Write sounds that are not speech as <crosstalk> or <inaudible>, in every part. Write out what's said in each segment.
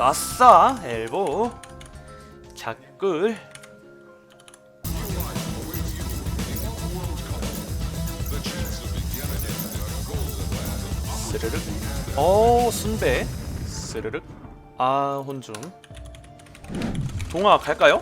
아싸 엘보. 작글. 스르륵. 어 순배. 스르륵. 아 혼중. 동아 갈까요?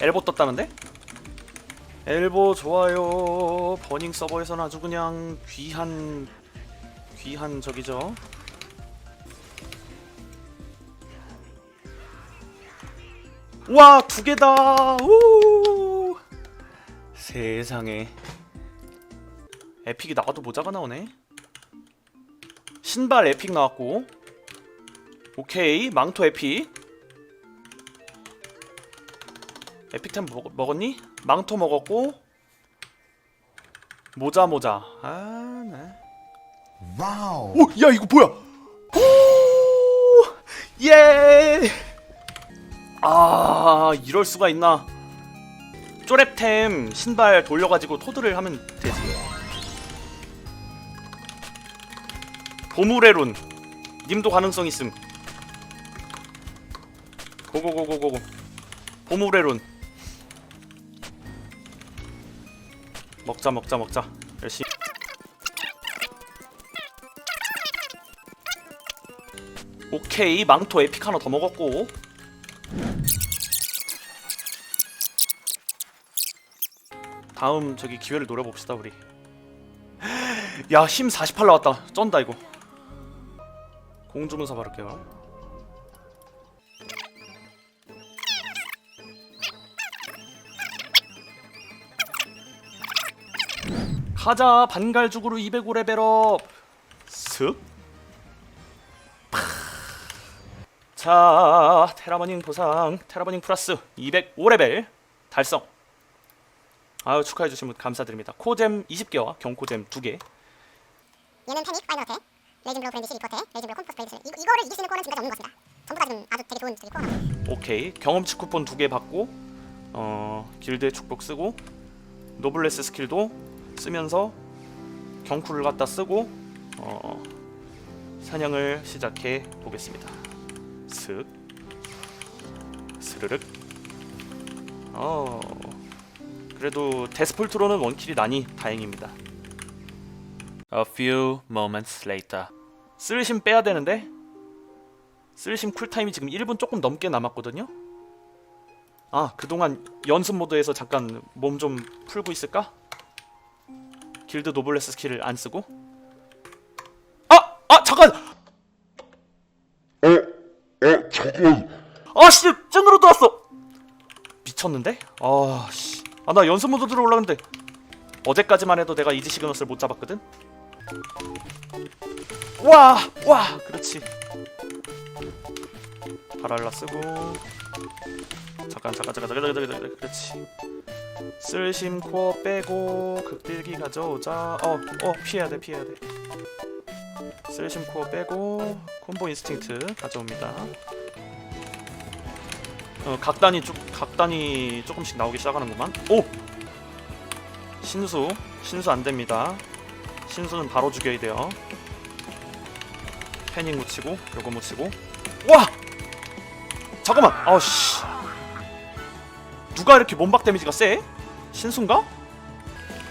엘보 떴다는데? 엘보 좋아요. 버닝 서버에서는 아주 그냥 귀한 귀한 적이죠 와, 두 개다. 우! 세상에. 에픽이 나와도 모자가 나오네. 신발 에픽 나왔고. 오케이, 망토 에픽. 에픽템 먹, 먹었니? 망토 먹었고. 모자 모자. 아, 네. 와우. 오, 야 이거 뭐야? 오, 예. 아, 이럴 수가 있나? 쪼랩템 신발 돌려가지고 토드를 하면 되지. 보물의 룬. 님도 가능성 있음. 고고고고고고. 보물의 룬. 먹자 먹자 먹자. 열심히. 오케이 망토 에픽 하나 더 먹었고 다음 저기 기회를 노려봅시다 우리. <gasps> 야힘 48 나왔다. 쩐다 이거. 공주문서 바를게요. 가자 반갈죽으로 205 레벨업. 슥 자, 테라버닝 보상, 테라버닝 플러스 205레벨 달성. 아유 축하해 주신 분 감사드립니다. 코잼 20개와 경코잼 2개. 얘는 패닉, 파이널 어택, 레이징 블로우 브랜드 12 어택, 레이징 블로우 콤포스 브랜드 이, 이거를 이길 수 있는 코어는 지금까지 없는 것 같습니다. 전부 다 지금 아주 되게 좋은 저기 코어가 오케이. 경험치 쿠폰 2개 받고 어, 길드의 축복 쓰고 노블레스 스킬도 쓰면서 경쿠를 갖다 쓰고 어, 사냥을 시작해 보겠습니다. 슥 스르륵 어 그래도 데스폴트로는 원킬이 나니 다행입니다. A few moments later 쓸심 빼야 되는데 쓸심 쿨타임이 지금 1분 조금 넘게 남았거든요. 아 그동안 연습 모드에서 잠깐 몸 좀 풀고 있을까? 길드 노블레스 스킬을 안 쓰고 아! 아 잠깐! 미쳤는데? 아 씨. 아 나 연습 모드 들어올라는데. 어제까지만 해도 내가 이지 시그너스를 못 잡았거든? 와 와 그렇지. 바랄라 쓰고. 잠깐 잠깐 잠깐 잠깐 잠깐 잠깐 그렇지. 쓸심 코어 빼고 극딜기 가져오자. 어어 피해야 돼 피해야 돼. 쓸심 코어 빼고 콤보 인스팅트 가져옵니다 어, 각단이 좀 각단이 조금씩 나오기 시작하는구만. 오! 신수 신수 안 됩니다. 신수는 바로 죽여야 돼요. 패닝 묻히고 요거 묻히고 와! 잠깐만. 아우 씨. 누가 이렇게 몸박 데미지가 세? 신수인가?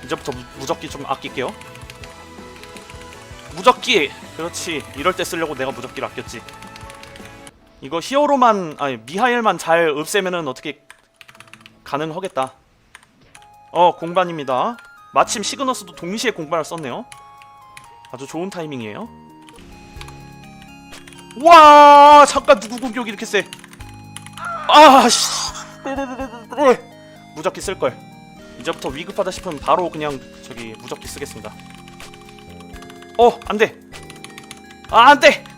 이제부터 무, 무적기 좀 아낄게요. 무적기. 그렇지. 이럴 때 쓰려고 내가 무적기를 아꼈지. 이거 히어로만 아니 미하엘만 잘 없애면은 어떻게 가능하겠다. 어 공반입니다. 마침 시그너스도 동시에 공반을 썼네요. 아주 좋은 타이밍이에요. 와 잠깐 누구 공격이 이렇게 세? 아씨 무적기 쓸 걸. 이제부터 위급하다 싶으면 바로 그냥 저기 무적기 쓰겠습니다. 어 안돼. 아 안돼.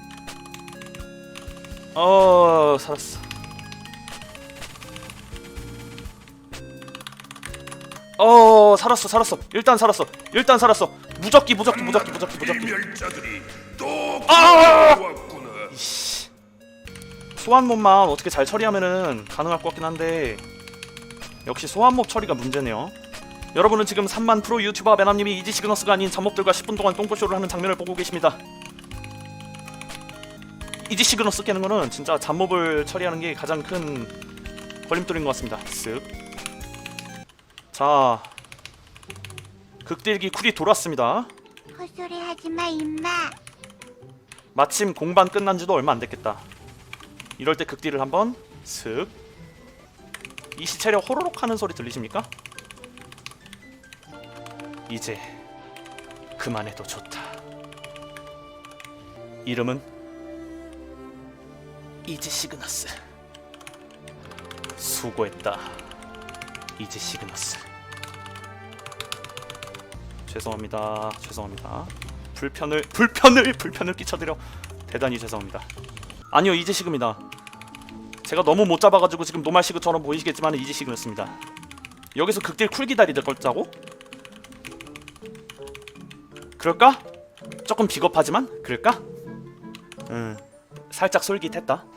어 살았어. 어 살았어 살았어 일단 살았어 일단 살았어 무적기 무적기 무적기 무적기 무적기 멸자들이 또 아! 왔구나. 소환몹만 어떻게 잘 처리하면은 가능할 것 같긴 한데 역시 소환몹 처리가 문제네요. 여러분은 지금 3만 프로 유튜버 베남님이 이지 시그너스가 아닌 잡몹들과 10분 동안 똥꼬쇼를 하는 장면을 보고 계십니다. 이지 시그너스 깨는 거는 진짜 잡몹을 처리하는 게 가장 큰 걸림돌인 것 같습니다. 쓱. 자, 극딜기 쿨이 돌았습니다. 헛소리 하지 마, 임마. 마침 공반 끝난 지도 얼마 안 됐겠다. 이럴 때 극딜을 한번 슥. 이 시체력 호로록 하는 소리 들리십니까? 이제 그만해도 좋다. 이름은 이지 시그너스. 수고했다. 이지 시그너스. 죄송합니다. 죄송합니다. 불편을 불편을 불편을 끼쳐드려 대단히 죄송합니다. 아니요 이제식입니다. 제가 너무 못 잡아가지고 지금 노말 시그처럼 보이시겠지만 이제식이었습니다. 여기서 극딜 쿨 기다리들 걸자고? 그럴까? 조금 비겁하지만 그럴까? 음 살짝 솔깃했다.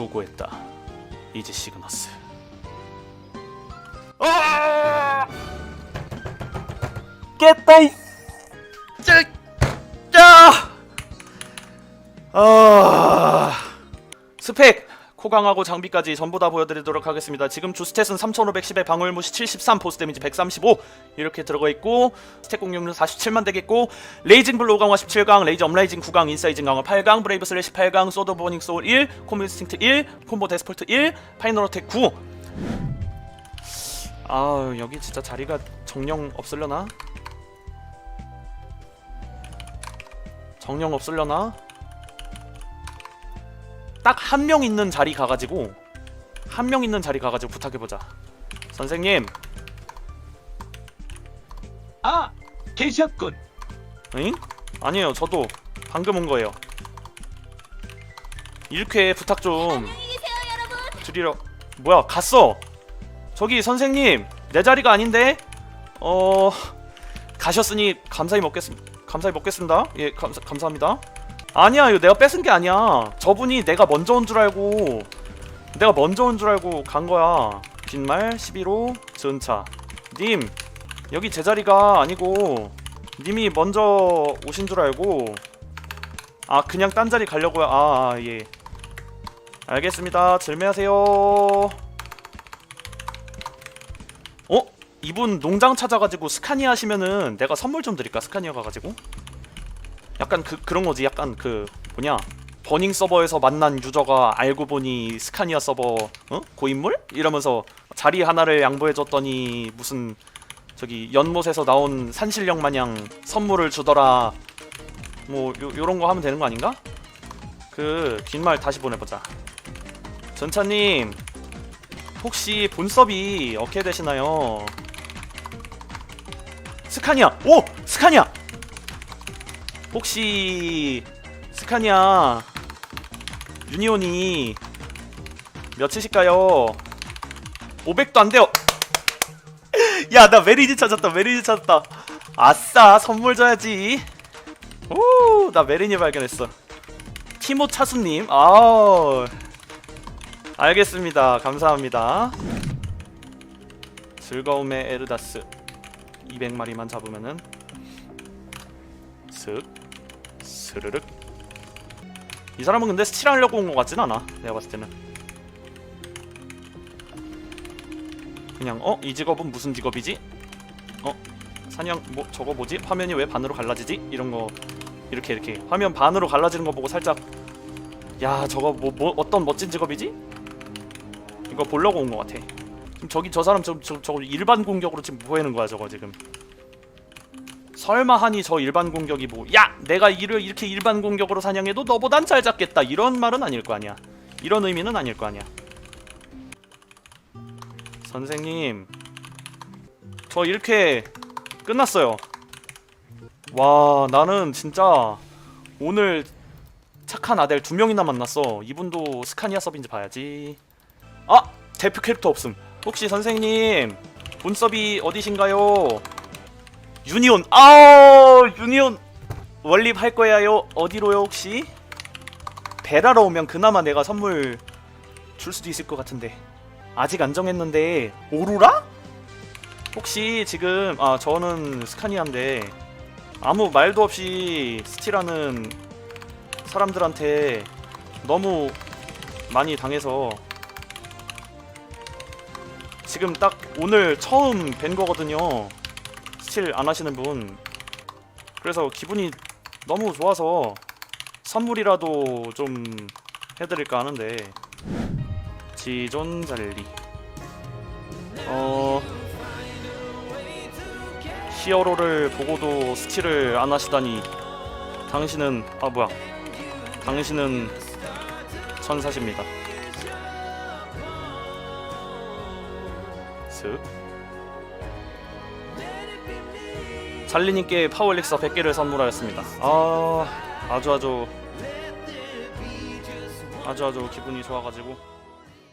수고했다 이제 시그너스. 아! 깼다 이 짜, 짜. 아 스펙 코강하고 장비까지 전부 다 보여드리도록 하겠습니다. 지금 주 스탯은 3510에 방울 무시 73, 보스 데미지 135 이렇게 들어가 있고 스탯 공격률 47만 되겠고 레이징 블루 5강화 17강, 레이저 업라이징 9강, 인사이징 강화 8강, 브레이브 슬래시 8강, 소드 버닝 소울 1, 콤보 인스팅트 1, 콤보 데스폴트 1, 파이널 어택 9. 아 여기 진짜 자리가 정령 없으려나? 정령 없으려나? 딱 한 명 있는 자리 가가지고 한 명 있는 자리 가가지고 부탁해보자. 선생님. 아, 계셨군. 응? 아니에요 저도 방금 온 거예요. 이렇게 부탁 좀 드리려 뭐야 갔어? 저기 선생님 내 자리가 아닌데? 어 가셨으니 감사히 먹겠습니다 감사히 먹겠습니다. 예 감사, 감사합니다 아니야 이거 내가 뺏은 게 아니야. 저분이 내가 먼저 온 줄 알고 내가 먼저 온 줄 알고 간 거야. 빈말 11호 전차. 님 여기 제 자리가 아니고 님이 먼저 오신 줄 알고 아 그냥 딴 자리 가려고요. 아, 아 예. 알겠습니다. 절매하세요. 어? 이분 농장 찾아가지고 스카니아 하시면은 내가 선물 좀 드릴까 스카니아 가가지고 약간 그 그런 거지 약간 그 뭐냐 버닝 서버에서 만난 유저가 알고 보니 스카니아 서버 어? 고인물? 이러면서 자리 하나를 양보해줬더니 무슨 저기 연못에서 나온 산신령 마냥 선물을 주더라 뭐 요, 요런 거 하면 되는 거 아닌가? 그 뒷말 다시 보내보자 전차님 혹시 본섭이 어떻게 되시나요? 스카니아! 오! 스카니아! 혹시 스카니아 유니온이 몇이실까요? 500도 안 돼요. <laughs> 야, 나 메리지 찾았다. 메리지 찾았다. 아싸, 선물 줘야지. 오, 나 메리니 발견했어. 티모 차수님, 아, 알겠습니다. 감사합니다. 즐거움의 에르다스 200마리만 잡으면은 슥 스르륵 이 사람은 근데 스틸하려고 온 것 같진 않아 내가 봤을 때는 그냥 어? 이 직업은 무슨 직업이지? 어? 사냥 뭐 저거 뭐지? 화면이 왜 반으로 갈라지지? 이런 거 이렇게 이렇게 화면 반으로 갈라지는 거 보고 살짝 야 저거 뭐, 뭐 어떤 멋진 직업이지? 이거 보려고 온 것 같아 지금 저기 저 사람 저, 저, 저거 일반 공격으로 지금 뭐 하는 거야 저거 지금 설마 하니 저 일반 공격이 뭐 야 내가 이를 이렇게 일반 공격으로 사냥해도 너보단 잘 잡겠다. 이런 말은 아닐 거 아니야. 이런 의미는 아닐 거 아니야. 선생님 저 이렇게 끝났어요. 와 나는 진짜 오늘 착한 아델 두 명이나 만났어. 이분도 스카니아 서브인지 봐야지. 아 대표 캐릭터 없음. 혹시 선생님 본섭이 어디신가요 유니온. 아우 유니온. 원립 할 거야요. 어디로요 혹시? 베라로 오면 그나마 내가 선물 줄 수도 있을 것 같은데. 아직 안 정했는데. 오로라? 혹시 지금 아 저는 스카니아인데 아무 말도 없이 스틸하는 사람들한테 너무 많이 당해서 지금 딱 오늘 처음 뵌 거거든요. 스틸 안 하시는 분. 그래서 기분이 너무 좋아서 선물이라도 좀 해드릴까 하는데. 지존 잘리. 어 히어로를 보고도 스틸을 안 하시다니. 당신은 아 뭐야. 당신은 천사십니다. 슥 잘리님께 파워 엘릭서 100개를 선물하였습니다. 아 아주 아주 아주 아주 기분이 좋아가지고